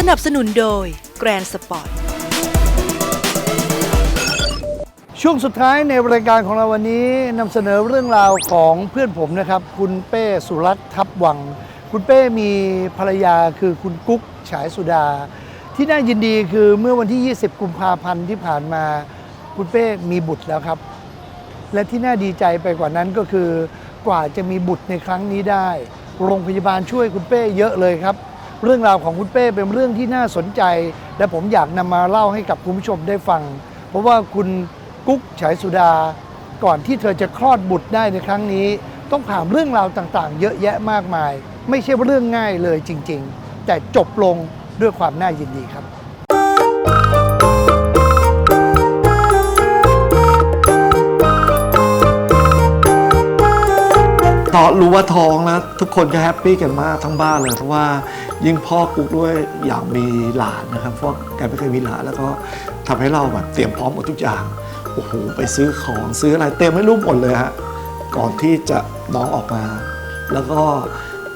สนับสนุนโดย Grand Sport ช่วงสุดท้ายในรายการของเราวันนี้นำเสนอเรื่องราวของเพื่อนผมนะครับ คุณเป้สุรัตน์ทับวัง คุณเป้มีภรรยาคือคุณกุ๊กฉายสุดา ที่น่ายินดีคือเมื่อวันที่ 20 กุมภาพันธ์ที่ผ่านมา คุณเป้มีบุตรแล้วครับ และที่น่าดีใจไปกว่านั้นก็คือกว่าจะมีบุตรในครั้งนี้ได้ โรงพยาบาลช่วยคุณเป้เยอะเลยครับ เรื่องราวของคุณเป้เป็นเรื่องที่น่าสนใจ และผมอยากนำมาเล่าให้กับคุณผู้ชมได้ฟัง เพราะว่าคุณกุ๊กฉายสุดา ก่อนที่เธอจะคลอดบุตรได้ในครั้งนี้ ต้องผ่านเรื่องราวต่างๆ เยอะแยะมากมาย ไม่ใช่เรื่องง่ายเลยจริง ๆ แต่จบลงด้วยความน่ายินดีครับ พอรู้ว่าท้องแล้วทุกคนก็แฮปปี้กันมากทั้งบ้านเลยเพราะว่ายิ่งพ่อกุ๊กด้วยอยากมีหลานนะครับเพราะแกไม่เคยมีหลานแล้วก็ทำให้เราแบบเตรียมพร้อมหมดทุกอย่างโอ้โหไปซื้อของซื้ออะไรเต็มไม่รู้หมดเลยฮะก่อนที่จะน้องออกมา แล้วก็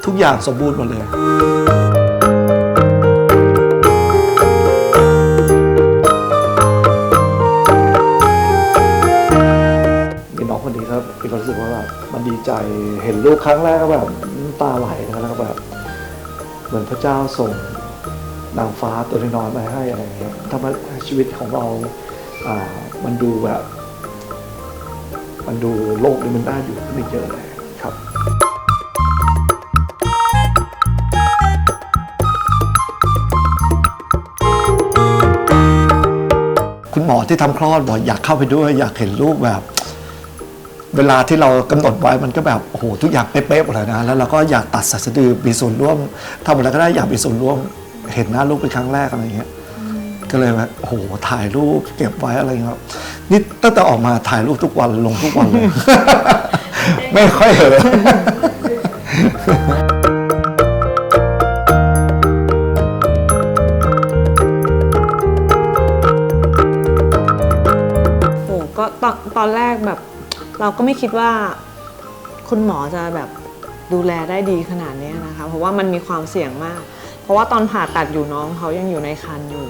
ทุกอย่างสมบูรณ์หมดเลย ครั้งแรกก็แบบน้ำตาไหลนะแล้วก็แบบเหมือนพระเจ้าส่งนางฟ้าตัวน้อยมาให้อะไรอย่างเงี้ยทำให้ชีวิตของเราอ่ามันดูแบบ มันดูโลกนี้มันน่าอยู่ขึ้นเยอะเลยครับคุณหมอที่ทำคลอดบอกอยากเข้าไปด้วย อยากเห็นลูกแบบ เวลาที่เรากำหนดไว้มันก็แบบโอ้โหทุกอย่างเป๊ะๆหมดเลยนะแล้วเราก็อยากตัดสายสะดือมีส่วนร่วมทำอะไรก็ได้อยากมีส่วนร่วมเห็นหน้าลูกเป็นครั้งแรกอะไรอย่างเงี้ยก็เลยแบบโอ้โหถ่ายรูปเก็บไว้อะไรเงี้ยครับนี่ตั้งแต่ออกมาถ่ายรูปทุกวันลงทุกวันเลย ไม่ค่อยเหอะโอ้ก็ตอนตอนแรกแบบ เราก็ไม่คิดว่าคุณหมอจะแบบดูแลได้ดีขนาดนี้นะคะ เพราะว่ามันมีความเสี่ยงมาก เพราะว่าตอนผ่าตัดอยู่น้องเขายังอยู่ในคันอยู่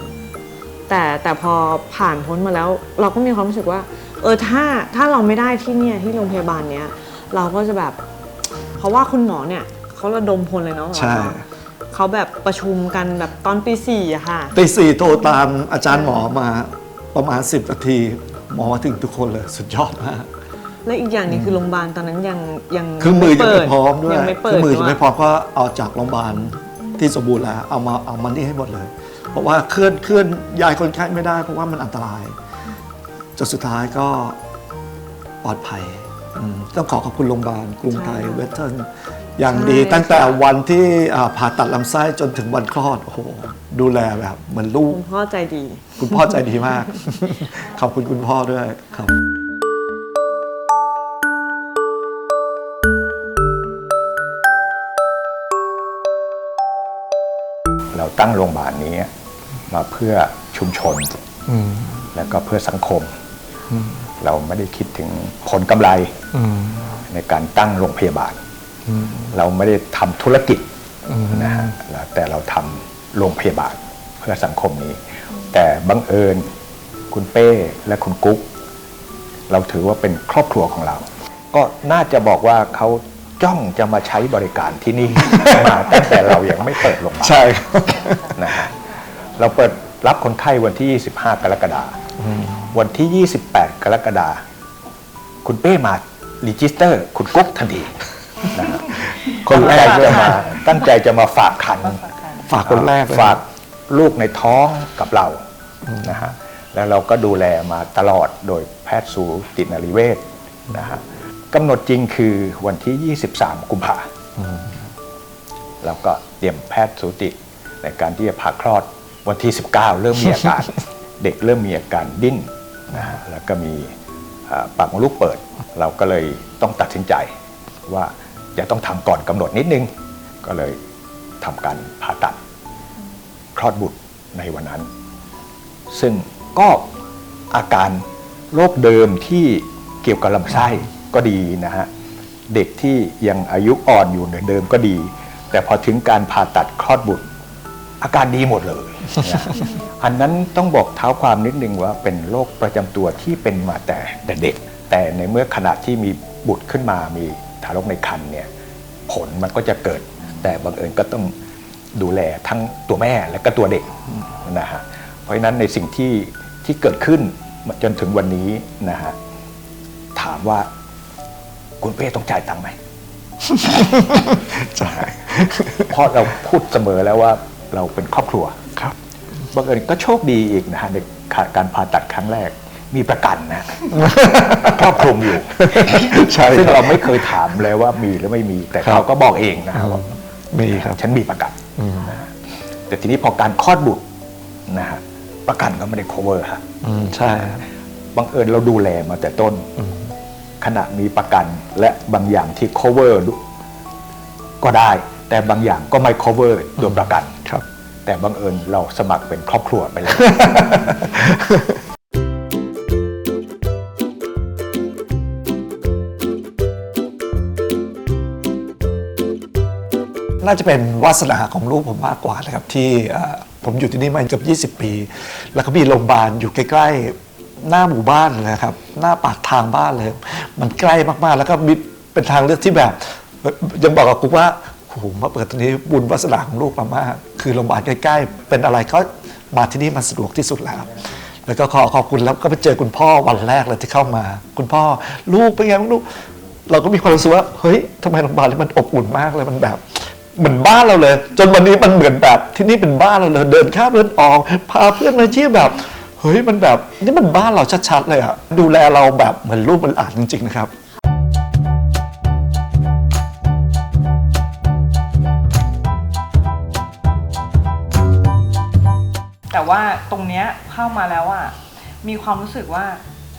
แต่แต่พอผ่านพ้นมาแล้ว เราก็มีความรู้สึกว่า เออถ้าถ้าเราไม่ได้ที่เนี่ยที่โรงพยาบาลเนี้ยเราก็จะแบบ เพราะว่าคุณหมอเนี่ยเขาระดมพลเลยเนาะใช่เขาแบบประชุมกันแบบตอนปีสี่อะค่ะตีสี่โทรตามอาจารย์หมอมาประมาณ 10นาทีหมอมาถึงทุกคนเลยสุดยอดมาก และอีกอย่างหนึงคือโรงพยาบาลตอนนั้นยังยังเครื่องมือยังไม่พร้อมด้วยยังไม่เปิเครื่ดองมือยังไม่ด้วยพร้อมก็เอาจากโรงพยาบาลที่สมบูรณ์แล้วเอามาเอามันนี่ให้หมดเลย เพราะว่าเคลื่อนเคลื่อนย้ายคนไข้ไม่ได้ เพราะว่ามันอันตรายจนสุดท้ายก็ปลอดภัยอืมต้องขอขอบคุณโรงพยาบาลกรุงไทยเวสเทิร์นอย่างดีตั้งแต่วันที่อ่าผ่าตัดลำไส้จนถึงวันคลอดโอ้โหดูแลแบบเหมือนลูกคุณพ่อใจดี คุณพ่อใจดีมาก ขอบคุณคุณพ่อด้วยครับ เราตั้งโรงพยาบาลนี้มาเพื่อชุมชนแล้วก็เพื่อสังคม เราไม่ได้คิดถึงผลกำไรในการตั้งโรงพยาบาล เราไม่ได้ทำธุรกิจนะฮะแล้วแต่เราทำโรงพยาบาลเพื่อสังคมนี้ แต่บังเอิญคุณเป้และคุณกุ๊ก เราถือว่าเป็นครอบครัวของเรา ก็น่าจะบอกว่าเขา จ้องจะมาใช้บริการที่นี่ มาตั้งแต่เรายังไม่เปิดโรงพยาบาลใช่นะฮะเราเปิดรับคนไข้วันที่ 25 กรกฎาคมวันที่ 28 กรกฎาคมคุณเป้มารีจิสเตอร์ คุณกุ๊กทันทีนะฮะคนแรกตั้งใจจะมาตั้งใจจะมาฝากคันฝากคนแรกเลยฝากลูกในท้องกับเรานะฮะแล้วเราก็ดูแลมาตลอดโดยแพทย์สูตินรีเวชนะฮะ กำหนดจริงคือวันที่ 23 กุมภาเราก็เตรียมแพทย์สูติ ในการที่จะผ่าคลอดวันที่ 19 เริ่มมีอาการ เด็กเริ่มมีอาการดิ้นนะฮะแล้วก็มีอ่าปากมดลูกเปิด เราก็เลยต้องตัดสินใจ ว่าจะต้องทำก่อนกำหนดนิดนึง ก็เลยทำการผ่าตัดคลอดบุตรในวันนั้น ซึ่งก็อาการโรคเดิมที่เกี่ยวกับลำไส้ ก็ดีนะฮะเด็กที่ยังอายุอ่อนอยู่เหมือนเดิมก็ดี แต่พอถึงการผ่าตัดคลอดบุตร อาการดีหมดเลยนะอันนั้นต้องบอกเท้าความนิดนึงว่าเป็นโรคประจำตัวที่เป็นมาแต่แต่เด็ก แต่ในเมื่อขณะที่มีบุตรขึ้นมามีทารกในครรภ์เนี่ยผลมันก็จะเกิด แต่บังเอิญก็ต้องดูแลทั้งตัวแม่และก็ตัวเด็กนะฮะเพราะฉะนั้นในสิ่งที่ที่เกิดขึ้นจนถึงวันนี้นะฮะถามว่า คุณเป้ต้องจ่ายตังค์ไหมใช่เพราะเราพูดเสมอแล้วว่าเราเป็นครอบครัวครับบังเอิญก็โชคดีอีกนะฮะในการผ่าตัดครั้งแรก มีประกันนะครอบคลุมอยู่ใช่ซึ่งครับเราไม่เคยถามเลยว่ามีหรือไม่มี แต่ครับเขาก็บอกเองนะฮะว่ามีครับ ฉันมีประกันนะฮะแต่ทีนี้พอการคลอดบุตรนะฮะประกันก็ไม่ได้ cover ฮะอืมใช่ครับบังเอิญเราดูแลมาแต่ต้น ขณะมีประกันและบางอย่างที่ cover ก็ได้ แต่บางอย่างก็ไม่ cover ตัวประกันครับ แต่บังเอิญเราสมัครเป็นครอบครัวไปแล้วน่าจะเป็นวาสนาของลูกผมมากกว่านะครับที่เอ่อผมอยู่ที่นี่มาเกือบ20 ปี แล้วก็มีโรงพยาบาลอยู่ใกล้ๆ หน้าหมู่บ้านเลยนะครับ หน้าปากทางบ้านเลย มันใกล้มากๆ แล้วก็มีเป็นทางเลือกที่แบบ ยังบอกกับกูว่าโอ้โหมาเปิดตรงนี้บุญวาสนาของลูกเรามาก คือโรงพยาบาลใกล้ๆ เป็นอะไรก็มาที่นี่มันสะดวกที่สุดแล้ว แล้วก็ขอขอบคุณแล้วก็ไปเจอคุณพ่อวันแรกเลยที่เข้ามา คุณพ่อลูกเป็นไงบ้างลูก เราก็มีความรู้สึกว่าเฮ้ยทำไมโรงพยาบาลนี้มันอบอุ่นมากเลยมันแบบเหมือนบ้านเราเลย จนวันนี้มันเหมือนแบบที่นี่เป็นบ้านเราเลย เดินข้ามเดินออกพาเพื่อนมาเที่ยวแบบ เฮ้ยมันแบบนี่มันบ้านเราชัดๆเลยอะดูแลเราแบบเหมือนลูกเหมือนหลานจริงๆนะครับ แต่ว่าตรงเนี้ยเข้ามาแล้วอะมีความรู้สึกว่า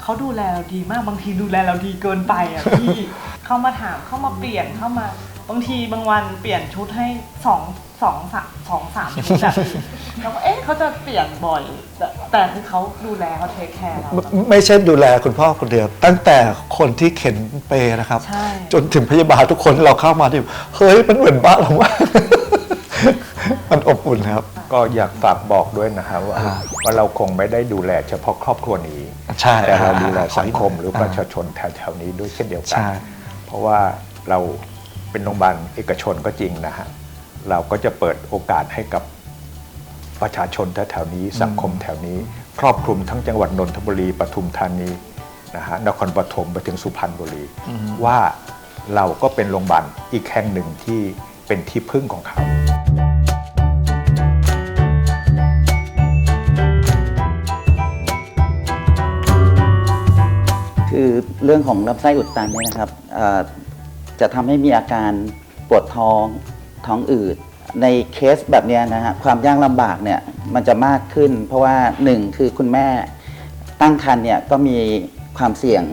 เขาดูแลเราดีมากบางทีดูแลเราดีเกินไปอะพี่ เข้ามาถามเข้ามาเปลี่ยนเข้ามา บางทีบางวันเปลี่ยนชุดให้สองสองสามสองสามชุดอะพี่เราก็เอ๊ะเขาจะเปลี่ยนบ่อยแต่แต่คือเขาดูแลเขาเทคแคร์เรา ไม่แบบไม่ใช่ดูแลคุณพ่อคนเดียว ตั้งแต่คนที่เข็นเปรนะครับ ใช่ จนถึงพยาบาลทุกคนเราเข้ามาที่เฮ้ยมันเหมือนบ้านเรามาก มันอบอุ่นครับ ก็อยากฝากบอกด้วยนะครับว่าอ่า ว่าเราคงไม่ได้ดูแลเฉพาะครอบครัวนี้ ใช่แต่เราดูแลอ่าสังคมหรืออ่าประชาชนแถวๆนี้ด้วยเช่นเดียวกัใช่เพราะว่าเรา เป็นโรงพยาบาลเอกชนก็จริงนะฮะเราก็จะเปิดโอกาสให้กับประชาชนแถวๆนี้สังคมแถวนี้ ครอบคลุมทั้งจังหวัดนนทบุรีปทุมธานีนะฮะนครปฐมไปถึงสุพรรณบุรี ว่าเราก็เป็นโรงพยาบาลอีกแห่งหนึ่งที่เป็นที่พึ่งของเขาคือเรื่องของลำไส้อุดตันเนี่ยนะครับอ่อ จะทำให้มีอาการปวดท้องท้องอืด ในเคสแบบเนี้ยนะฮะความยากลำบากเนี่ยมันจะมากขึ้น เพราะว่าหนึ่งคือคุณแม่ตั้งครรภ์เนี่ยก็มีความเสี่ยง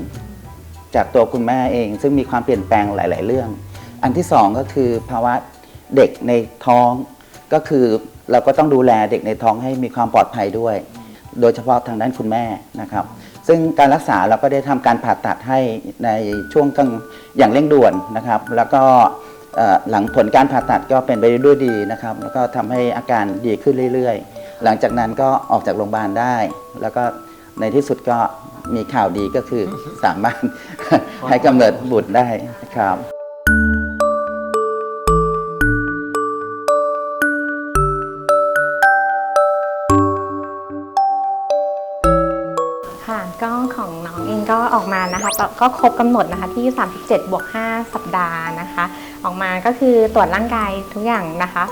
จากตัวคุณแม่เอง ซึ่งมีความเปลี่ยนแปลงหลาย ๆ เรื่อง อันที่สองก็คือภาวะเด็กในท้องก็คือเราก็ต้องดูแลเด็กในท้องให้มีความปลอดภัยด้วย โดยเฉพาะทางด้านคุณแม่นะครับ ซึ่งการรักษาเราก็ได้ทำการผ่าตัดให้ในช่วงกลางอย่างเร่งด่วนนะครับ แล้วก็เอ่อหลังผลการผ่าตัดก็เป็นไปด้วยดีนะครับ แล้วก็ทำให้อาการดีขึ้นเรื่อยๆ หลังจากนั้นก็ออกจากโรงพยาบาลได้ แล้วก็ในที่สุดก็มีข่าวดีก็คือสามารถให้กำเนิดบุตรได้นะครับ ของน้องเองก็ออกมานะคะก็ครบกำหนดนะคะที่ 37บวก5สัปดาห์นะคะ ออกมาก็คือตรวจร่างกายทุกอย่างนะคะ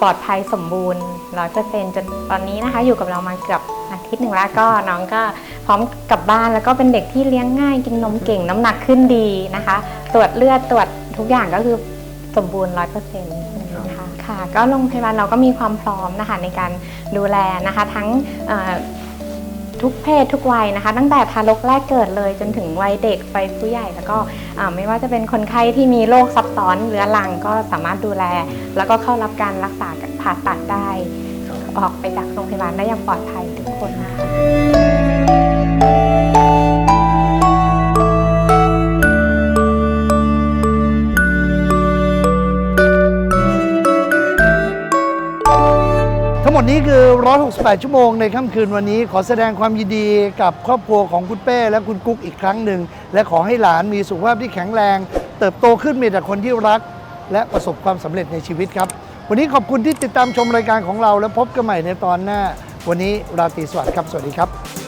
ปลอดภัยสมบูรณ์100%จนตอนนี้นะคะอยู่กับเรามาเกือบอาทิตย์หนึ่งแล้วก็น้องก็พร้อมกลับบ้านแล้วก็เป็นเด็กที่เลี้ยงง่ายกินนมเก่งน้ำหนักขึ้นดีนะคะ ตรวจเลือดตรวจทุกอย่างก็คือสมบูรณ์100%นะคะค่ะก็โรงพยาบาลเราก็มีความพร้อมนะคะในการดูแลนะคะทั้ง ทุกเพศทุกวัยนะคะ ตั้งแต่ทารกแรกเกิดเลย จนถึงวัยเด็กไปผู้ใหญ่ แล้วก็ไม่ว่าจะเป็นคนไข้ที่มีโรคซับซ้อนเรื้อรังก็สามารถดูแล แล้วก็เข้ารับการรักษาผ่าตัดได้ ออกไปจากโรงพยาบาลได้อย่างปลอดภัยทุกคนนะคะั้งหมดนี้คือ 168 ชั่วโมงในค่ำคืนวันนี้ ขอแสดงความยินดีกับครอบครัวของคุณเป้และคุณกุ๊กอีกครั้งหนึ่ง และขอให้หลานมีสุขภาพที่แข็งแรง เติบโตขึ้นมีแต่คนที่รัก และประสบความสำเร็จในชีวิตครับ วันนี้ขอบคุณที่ติดตามชมรายการของเรา และพบกันใหม่ในตอนหน้า วันนี้ราตรีสวัสดิ์ครับ สวัสดีครับ